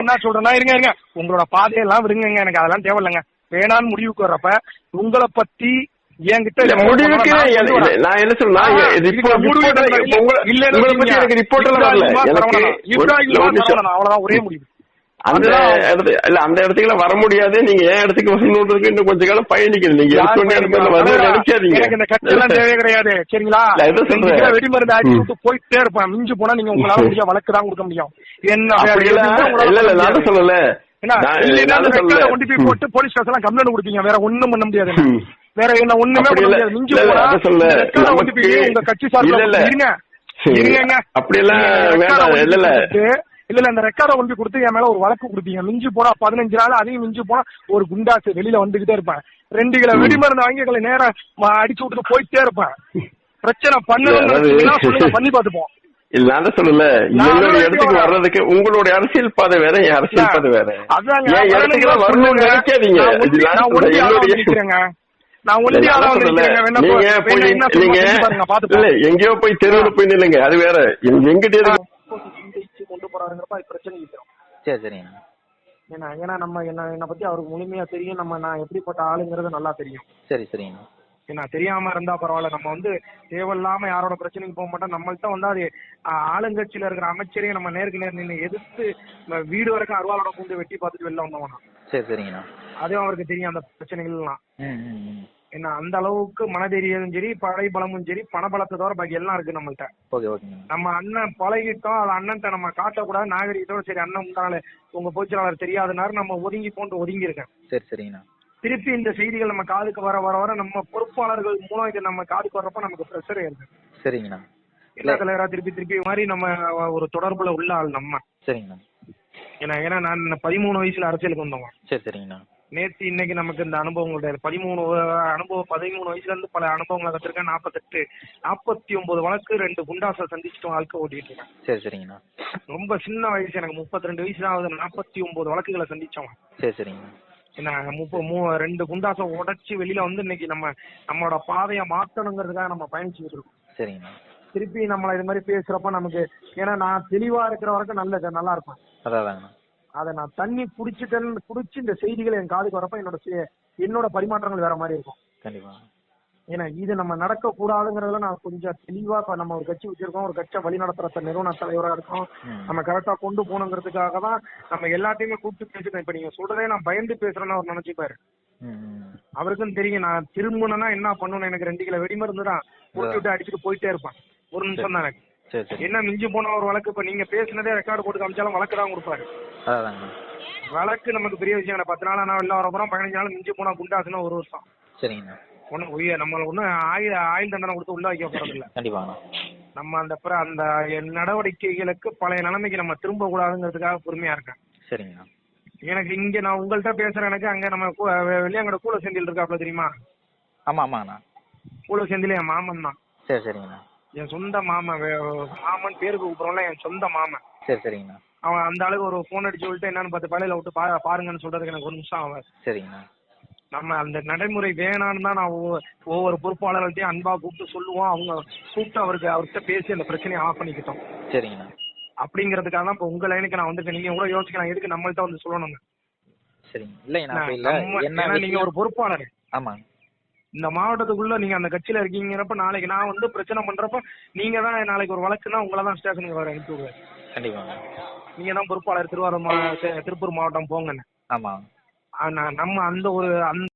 என்ன சொல்றேன்னா இருங்க இருங்க. உங்களோட பாதையெல்லாம் விடுங்க எனக்கு அதெல்லாம் தேவையில்லைங்க. வேணான்னு முடிவுக்கு வர்றப்ப உங்களை பத்தி என்கிட்ட முடிவுக்கு நான் என்ன சொல்றேன்னா, அவ்வளவுதான் ஒரே முடிவு. அந்த இடத்து இல்ல அந்த இடத்துக்குலாம் வர முடியாது. நீங்க ஏன் இடத்துக்கு வரணுன்றதுக்கு இன்னும் கொஞ்ச காலம் பயணிக்கணும். நீங்க? நினைக்காதீங்க. இந்த கட்டெல்லாம் தேவையே கிடையாது. சரிங்களா? சொல்றேன். வெடி மருந்து ம். விட்டு போயிட்டே இருப்பேன். மிஞ்சு போனா நீங்க உங்களால முடிஞ்ச வழக்கு தான் கொடுக்க முடியும். என்ன அப்படி இல்ல இல்ல நான். சொல்லல. கொண்டு போய் போட்டு போலீஸ் ஸ்டேஷன்ல கம்ப்ளைண்ட் கொடுப்பீங்க. வேற ஒண்ணும் பண்ண முடியாது. வேற என்ன ஒண்ணுமே அப்படி பண்ண. முடியாது. மிஞ்சு போனா கொண்டு போய் உங்க கட்சி சார்பில் இல்ல, இல்ல. இருங்க. நீங்க ரெக்கார்டை வேண்டாம், இல்ல, இல்ல. இல்ல அந்த ரெக்கார்டை கொண்டு கொடுத்து என் மேல ஒரு வழக்கு கொடுப்பீங்க மிஞ்சு போனா பதினஞ்சு நாள் அதையும் மிஞ்சு போனா ஒரு குண்டாசு வெளியில வந்துகிட்டே இருப்பேன். ரெண்டு கிலோ. வெடிமருந்து வாங்கி எங்களை நேரம் அடிச்சு விட்டுட்டு போயிட்டே இருப்பேன். பிரச்சனை சொல்லுங்க பண்ணி பார்த்துப்போம். இல்ல நான் சொல்லல. என்னோட இடத்துக்கு. வர்றதுக்கு உங்களுடைய அரசியல் பாதை வேற என் அரசியல் பாதை வேற. அதாங்க, என் இடத்துக்கு வரணும்னு. நினைக்காதீங்க. நீங்க பாத்துப்போம். எங்கேயோ போய் தெருவுல போய் நில்லுங்க. அது வேற. எங்க- எங்கிட்ட போறாருங்கிறப்ப அது பிரச்சனை இல்லை. சரி சரிங்கண்ணா ஏன்னா ஏன்னா நம்ம என்ன என்னை பத்தி அவருக்கு முழுமையா தெரியும். நம்ம நான் எப்படிப்பட்ட ஆளுங்கிறது நல்லா தெரியும். சரி சரிங்கண்ணா ஏன்னா தெரியாம இருந்தா பரவாயில்ல. நம்ம வந்து தேவையில்லாம யாரோட பிரச்சனைக்கு போக மாட்டோம். நம்மள்ட்ட வந்து அது ஆளுங்கட்சியில இருக்கிற அமைச்சரையும் நம்ம நேருக்கு நேர் நின்று எதிர்த்து வீடு வரைக்கும் அருவாளோட பூந்து வெட்டி பார்த்துட்டு வெளில வந்தோம்னா சரி சரிங்கண்ணா. அதுவும் அவருக்கு தெரியும் அந்த பிரச்சனைகள்லாம். ஏன்னா அந்த அளவுக்கு மனதைரியமும் சரி படை பலமும் சரி பணபலத்தை தவிர பாக்கி எல்லாம் இருக்கு நம்மள்ட்ட. நம்ம அண்ணன் பழகிட்டோம் அது அண்ணன்ட்ட நம்ம காட்டக்கூடாது நாகரிகத்தோட சரி அண்ணன் முந்தானால உங்க பொதுச்செயலாளர் தெரியாதனாரு நம்ம ஒதுங்கி போன்று ஒதுங்கி இருக்கேன் சரி சரிங்கண்ணா திருப்பி இந்த செய்திகள் நம்ம காதுக்கு வர வர வர நம்ம பொறுப்பாளர்கள் மூலம் இது நம்ம காதுக்கு வர்றப்ப நமக்கு ப்ரெஷர் ஏறுது. சரிங்கண்ணா எல்லா தலைவரா திருப்பி திருப்பி மாதிரி நம்ம ஒரு தொடர்புல உள்ள ஆள் நம்ம. சரிங்கண்ணா ஏன்னா ஏன்னா நான் பதிமூணு வயசுல அரசியலுக்கு வந்தவங்க சரி சரிங்கண்ணா நேத்து இன்னைக்கு நமக்கு இந்த அனுபவம் கிடையாது பதிமூணு அனுபவம் பதிமூணு வயசுல இருந்து பல அனுபவங்களை கத்திருக்கேன். நாற்பத்தெட்டு நாற்பத்தி ஒன்பது வழக்கு ரெண்டு குண்டாசை சந்திச்சுட்டு வாழ்க்கை ஓட்டிட்டு இருக்கேன். சரி சரிங்கண்ணா. ரொம்ப சின்ன வயசு எனக்கு முப்பத்தி ரெண்டு வயசு தான் ஆகுது. நாற்பத்தி ஒன்பது வழக்குகளை சந்திச்சவன் சரி சரிங்கண்ணா. என்ன முப்ப மூ ரெண்டு குண்டாசை உடைச்சு வெளியில வந்து இன்னைக்கு நம்ம நம்மளோட பாதையை மாத்தணுங்கிறதுக்காக நம்ம பயணிச்சுக்கிட்டு இருக்கோம். சரிங்கண்ணா. திருப்பி நம்மள இது மாதிரி பேசுறப்ப நமக்கு ஏன்னா நான் தெளிவா இருக்கிற வரைக்கும் நல்ல நல்லா இருப்பேன். அதான் அதை நான் தண்ணி குடிச்சிட்டேன்னு குடிச்சு இந்த செய்திகள் என் காதுக்கு வரப்ப என்னோட என்னோட பரிமாற்றங்கள் வேற மாதிரி இருக்கும். கண்டிப்பா. ஏன்னா இது நம்ம நடக்க கூடாதுங்கிறதுல நான் கொஞ்சம் தெளிவா இப்ப நம்ம ஒரு கட்சி வச்சிருக்கோம் ஒரு கட்சியை வழி நடத்துற நிறுவன தலைவரா இருக்கோம். நம்ம கரெக்டா கொண்டு போகணுங்கிறதுக்காக தான் நம்ம எல்லாத்தையுமே கூப்பிட்டு பேசுறேன் இப்ப நீங்க சொல்றதே நான் பயந்து பேசுறேன்னு அவர் நினைச்சுப்பாரு. அவருக்கும் தெரியும் நான் திரும்பணும்னா என்ன பண்ணணும் எனக்கு ரெண்டு கிலோ வெடிமருந்து தான். விட்டு அடிச்சுட்டு போயிட்டே இருப்பான். ஒரு நிமிஷம் தான் எனக்கு. என்ன மிஞ்சி போன ஒரு வழக்கு இப்ப நீங்க பேசுனதே ரெக்கார்டு போட்டு காமிச்சாலும் வழக்கு தான் கொடுப்பாரு. அதாங்கண்ணா வழக்கு நமக்கு பெரிய விஷயம் கிடையாது. பத்து நாள் நான் வெளில வரப்போறோம். பதினஞ்சு நாள் மிஞ்சி போனா குண்டாசுன்னா ஒரு வருஷம். சரிங்கண்ணா. ஒன்னும் உய நம்ம ஒன்னும் ஆயுள் ஆயுள் தண்டனை கொடுத்து உள்ள வைக்க போறது இல்ல கண்டிப்பாங்கண்ணா. நம்ம அந்த அந்த நடவடிக்கைகளுக்கு பழைய நிலைமைக்கு நம்ம திரும்ப கூடாதுங்கிறதுக்காக பொறுமையா இருக்கேன். சரிங்கண்ணா. எனக்கு இங்க நான் உங்கள்கிட்ட பேசுறேன். எனக்கு அங்க நம்ம கூ- வெ- வெளியாங்கட கூல செந்தில் இருக்காப்ல தெரியுமா? ஆமாம் ஆமாங்கண்ணா. கூல செந்தில் என் மாமன் தான். சரி சரிங்கண்ணா. என் சொந்த மாமன் மாமன் பேருக்கு கூப்பிடுறோம்ல என் சொந்த மாமன். சரி சரிங்கண்ணா. அவன் அந்த ஆளுக்கு ஒரு ஃபோன் அடிச்சு சொல்லிட்டு என்னன்னு பார்த்து பழையில விட்டு பா பாருங்கன்னு சொல்றதுக்கு எனக்கு ஒரு நிமிஷம் அவன் சரிங்கண்ணா. நம்ம அந்த நடைமுறை வேணான்னு தான் நான் ஒவ்வொரு- பொறுப்பாளர்கள்ட்டையும் அன்பா கூப்பிட்டு சொல்லுவோம். அவங்க கூப்பிட்டு அவருக்கு அவர்கிட்ட பேசி அந்த பிரச்சனையை ஆஃப் பண்ணிக்கிட்டோம். சரிங்கண்ணா. அப்படிங்கிறதுக்காக தான் இப்போ உங்க லைனுக்கு நான் வந்திருக்கேன். நீங்க கூட யோசிக்கலாம். எதுக்கு நம்மள்ட்ட வந்து சொல்லணுங்க சரிங்க. இல்லை. ஏன்னா நீங்க ஒரு பொறுப்பாளர். ஆமாங்க இந்த மாவட்டத்துக்குள்ள நீங்க அந்த கட்சியில இருக்கீங்கிறப்ப நாளைக்கு நான் வந்து பிரச்சனை பண்றப்ப நீங்க தான் நாளைக்கு ஒரு வழக்குன்னா உங்களை தான் ஸ்டேஷனுக்கு வர அனுப்பி கண்டிப்பாங்க. நீங்க தான் பொறுப்பாளர் திருவாரூர் திருப்பூர் மாவட்டம் போங்கன்னு. ஆனா நம்ம அந்த ஒரு அந்த